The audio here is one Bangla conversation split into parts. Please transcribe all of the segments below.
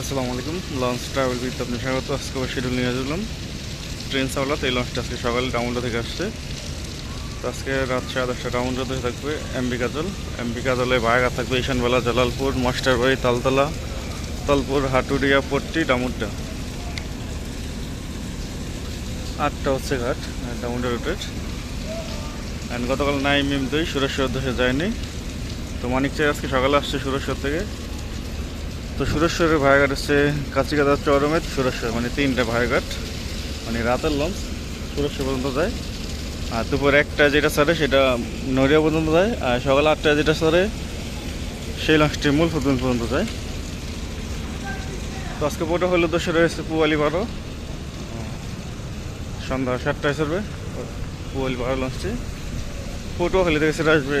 আসসালামু আলাইকুম লঞ্চ ট্রাভেল বিথ আপনি স্বাগত। আজকে শিডিউল নিয়ে আসলাম। ট্রেন সাওলাত এই লঞ্চটা আজকে সকালে ডাউনটা থেকে আসছে। তো আজকে রাত সাড়ে দশটা ডাউনটা থেকে থাকবে এমবি কাজল এমবি কাজলে বায়াগা থাকবে ঈশানবেলা, জালালপুর, মাস্টারবাড়ি, তালতলা, তালপুর, হাটুরিয়া, পট্টি ডামুড্ডা আটটা হচ্ছে ঘাট ডামুড্ডা রুটের অ্যান্ড গতকাল নাইম এম দুই সুরেশ্বর উদ্দেশ্যে যায়নি। তো মানিক চাই আজকে সকালে আসছে সুরেশ্বর থেকে। তো সুরেশ্বরের ভায়াঘাট হচ্ছে কাচিকাদা চরমেত সুরেশ্বর মানে তিনটা ভায়াঘাট মানে রাতের লঞ্চ সুরেশ্বর পর্যন্ত যায়। আর দুপুর একটা যেটা সারে সেটা নড়িয়া পর্যন্ত যায় আর সকাল আটটা যেটা সারে সেই লঞ্চটি মূল ফুতুন পর্যন্ত যায়। তো আজকে পোটা হলো দোষে রয়েছে পুয়ালি বারো। সন্ধ্যা সাতটায় সরবে পুয়ালি বারো লঞ্চটি পোটো হলে থেকে সেটা আসবে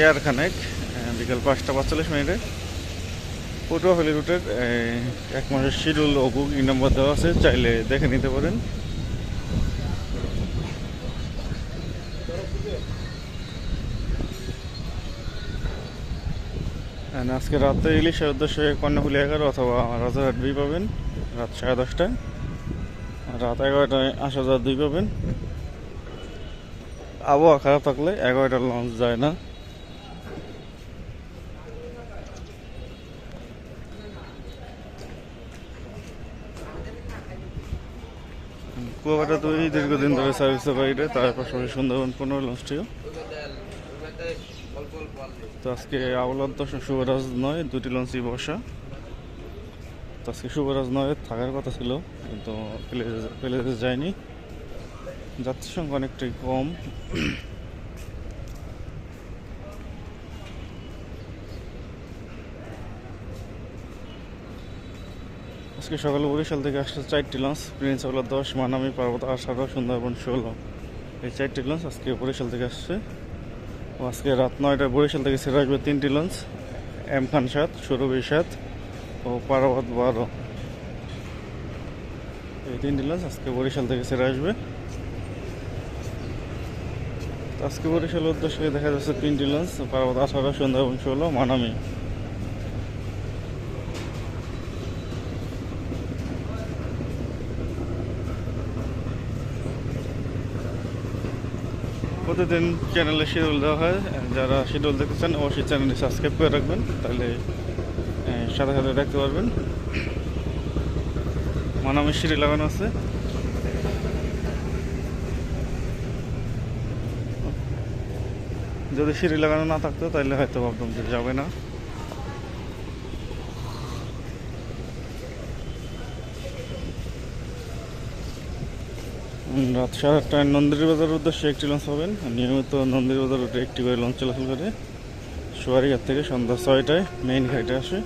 এয়ার খানেক আহ, বিকাল পাঁচটা পাঁচচল্লিশ মিনিটে। পটুয়াখালী রুটের এই, এক মাসের শিডিউল ও বুকিং নাম্বার দেওয়া আছে চাইলে দেখে নিতে পারেন। আজকে রাতে ইলিশের উদ্দেশ্যে কর্ণফুলি এগারো অথবা রাজারহাট দুই পাবেন রাত সাড়ে দশটায়। রাত এগারোটায় আসা যাওয়া দুই পাবেন। আবহাওয়া খারাপ থাকলে এগারোটার লঞ্চ যায় না। কুয়াকাটা দুই দীর্ঘদিন ধরে সার্ভিসের বাইরে তার পাশাপাশি সুন্দরবন পনেরো লঞ্চটিও তো আজকে আওলাদ শুভরাজ নয়, দুটি লঞ্চই বসা। তো আজকে শুভরাজ নয়, থাকার কথা ছিল, কিন্তু প্লেজে যায়নি। যাত্রী সংখ্যা অনেকটাই কম। আজকে সকালে বরিশাল থেকে আসছে চারটি লঞ্চ। প্রিন্স হলো দশ, মানামি পার্বত আঠারো সুন্দরবন ষোলো। এই চারটি লঞ্চ আজকে বরিশাল থেকে আসছে। ও আজকে রাত নয়টায় বরিশাল থেকে ছেড়ে আসবে তিনটি লঞ্চ। এম খান সাত, সুরভি সাত ও পার্বত বারো। এই তিনটি লঞ্চ আজকে বরিশাল থেকে ছেড়ে আসবে। আজকে বরিশাল উদ্দেশ্যে দেখা যাচ্ছে তিনটি লঞ্চ পার্বত আঠারো সুন্দরবন ষোলো, মানামি। প্রতিদিন চ্যানেলে শিডিউল দেওয়া হয়। যারা শিডিউল দেখতে চান অবশ্যই চ্যানেলটি সাবস্ক্রাইব করে রাখবেন, তাহলে সাথে সাথে দেখতে পারবেন। মানামি সিঁড়ি লাগানো আছে। যদি সিঁড়ি লাগানো না থাকতো, তাহলে হয়তো ভাবতাম যে যাবে না। রাত সাড়ে আটটায় নন্দির বাজার উদ্দেশ্যে একটি লঞ্চ পাবেন নিয়মিত নন্দির বাজার রুটে একটি করে লঞ্চ চলাচল করে। সোয়ারিঘাট থেকে সন্ধ্যা ছয়টায় মেইন ঘাটে আসে।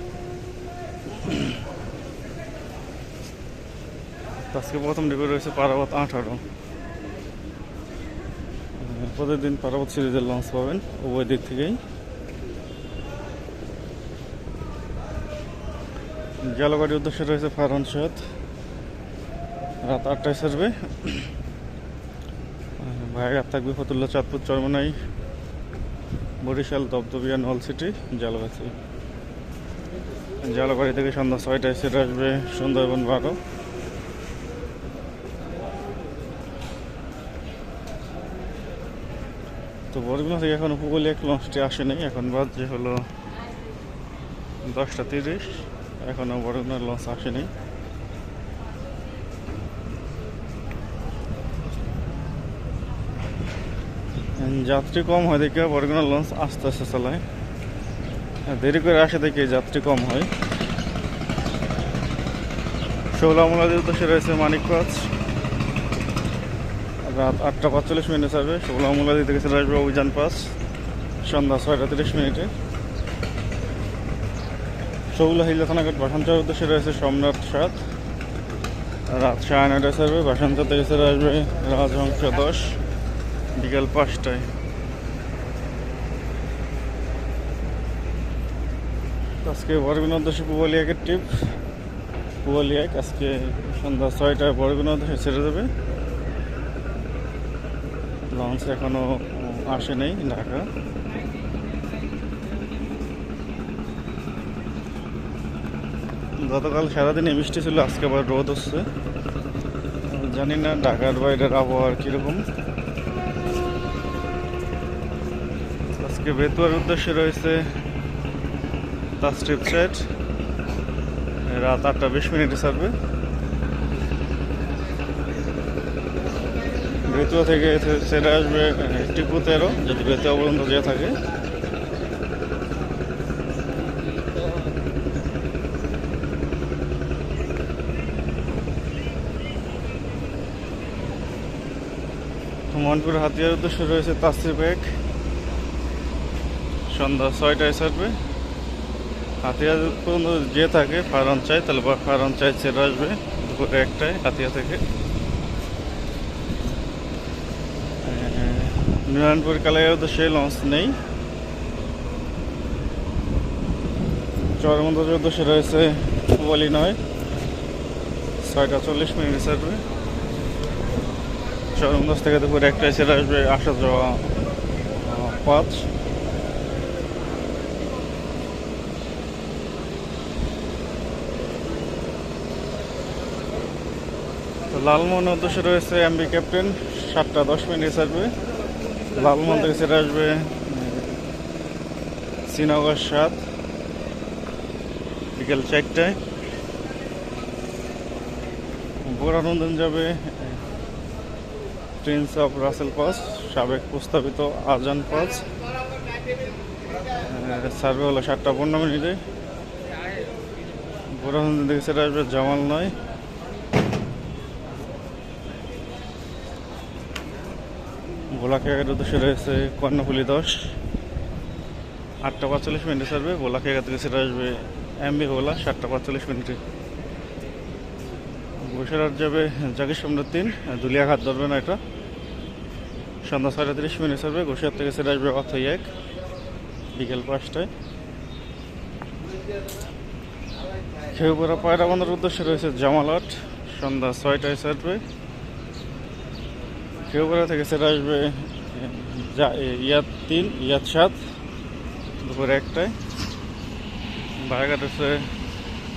আজকে প্রথম ডিপে রয়েছে পারাবত আঠারো। প্রতিদিন পারাবত সিরিজের লঞ্চ পাবেন উভয় দিক থেকেই। জালগাড়ির উদ্দেশ্যে রয়েছে ফারহান সৈয়দ। রাত আটটায় সারবে ভাইঘাট থাকবে ফতুল্লা চাঁদপুর চরমনাই, বরিশাল দবদবিয়া নল সিটি জালগাছি জালগাড়ি থেকে সন্ধ্যা ছয়টায় সেরে আসবে সুন্দরবন বারো। তো বরগুনা থেকে এখন উপকূলে এক লঞ্চটি আসেনি, এখন বাজছে হলো দশটা তিরিশ এখনও বরগুনার লঞ্চ আসেনি। যাত্রী কম হয় দেখে বরগুনা লঞ্চ আস্তে আস্তে চালায়। দেরি করে আসে দেখে যাত্রী কম হয়। ষোলামুলাদের উদ্দেশ্যে রয়েছে মানিকগঞ্জ। রাত আটটা পাঁচচল্লিশ মিনিটে ছাড়বে ষোলামুলাদি থেকে চলে আসবে অভিযান পাস সন্ধ্যা ছয়টা তিরিশ মিনিটে। শৌলা হিলা থানাঘাট বাসাঞ্চার উদ্দেশ্যে রয়েছে সোমনাথ সাত। রাত সাড়ে নয়টায় ছাড়বে বাসাঞ্চর থেকে চলে আসবে রাজহংস দশ বিকাল পাঁচটায়। আজকে বরগুনা উদ্দেশ্যে পুবালিয়াকের ট্রিপ পুবালিয়াক আজকে সন্ধ্যা ছয়টায় বরগুনা উদ্দেশ্যে ছেড়ে দেবে। লঞ্চ এখনও আসে নেই ঢাকা। গতকাল সারাদিনে বৃষ্টি ছিল, আজকে আবার রোদ হচ্ছে। জানি না ঢাকার বাইরের আবহাওয়া কীরকম। আজকে বেতুয়ার উদ্দেশ্যে রয়েছে তাস্ট্রিপ সেট রাত আটটা বিশ মিনিটে ছাড়বে। বেতুয়া থেকে সেটা আসবে টিপু তেরো, যদি বেতুয়া পর্যন্ত যেয়ে থাকে। মনপুর হাতিয়ার উদ্দেশ্যে রয়েছে তাস্ত্রী ব্যাগ সন্ধ্যা ছয়টায় ছাড়বে। হাতিয়া পর্যন্ত যে থাকে ফারান চাই, তাহলে বা ফারান চাই ছেড়ে আসবে দুপুরে একটায় হাতিয়া থেকে। নুরানপুর তো সেই লঞ্চ নেই। চরমন্দাজের উদ্দেশ্যে রয়েছে বলি নয়। ছয়টা চল্লিশ মিনিট ছাড়বে। চরমদাস থেকে দুপুর একটায় ছেড়ে আসবে আসা যাওয়া পাঁচ। তো লালমোহন উদ্দেশ্যে রয়েছে এমবি ক্যাপ্টেন সাতটা দশ মিনিট ছাড়বে। লালমোহন থেকে ছেড়ে আসবে শ্রীনগর সাত, বিকেল চারটায়। বোরানন্দন যাবে প্রিন্স অফ রাসেল পাস সাবেক প্রস্তাবিত আজান পাস সার্ভে হলো সাতটা পনেরো মিনিটে। বোরানন্দন থেকে সেটা আসবে জামাল নয়। ভোলাখেয়ার উদ্দেশ্যে রয়েছে কর্ণফুলি দশ। আটটা পাঁচচল্লিশ মিনিটে ছাড়বে ভোলাখেয়া থেকে সেটা আসবে এমবি ভোলা সাতটা পাঁচচল্লিশ মিনিটে। বসিরহাট যাবে জাকির সম্রাট তিন দুলিয়া ঘাট ধরবে না এটা সন্ধ্যা ছয়টা তিরিশ মিনিট ছাড়বে ঘোষিয়ার থেকে সেটা আসবে অথই এক, বিকেল পাঁচটায়। খেউপাড়া পায়রা বন্দর উদ্দেশ্যে রয়েছে জামালট, সন্ধ্যা ছয়টায় ছাড়বে। খেউপাড়া থেকে সেটা আসবে ইয়াদ তিন, ইয়াদ সাত, দুপুর একটায়। বারাঘাট হচ্ছে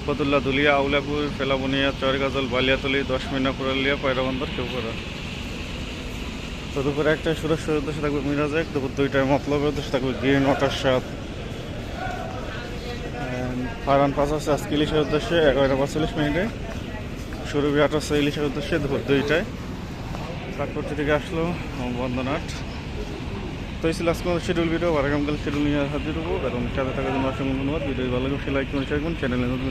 ফতুল্লা দুলিয়া, আউলাপুর, ফেলাবনিয়া, চরগাজল, বালিয়াতলি, দশ মিনা, পুরালিয়া, পায়রাবন্দর কেউপাড়া তো দুপুরে একটা সুরেশ্বরের উদ্দেশ্যে থাকবে মিরাজ এক দুপুর দুইটায় মতলবের উদ্দেশ্যে থাকবে গ্রিন ওয়াটার সাত। ফারান পাঁচ আছে আজকে ইলিশের উদ্দেশ্যে, এগারোটা পাঁচচল্লিশ মিনিটে। সুরভি আট আছে ইলিশের উদ্দেশ্যে, দুপুর দুইটায়। কাঠপট্টি থেকে আসলো, বন্দনাট। তো এই ছিল আজকে শিডিউল ভিডিও আগামকাল শিডিউল নিয়ে হাজির হব। এবং সাথে থাকার জন্য অসংখ্য ধন্যবাদ। ভিডিও ভালো লাগলে লাইক করুন শেয়ার করুন। চ্যানেলে নতুন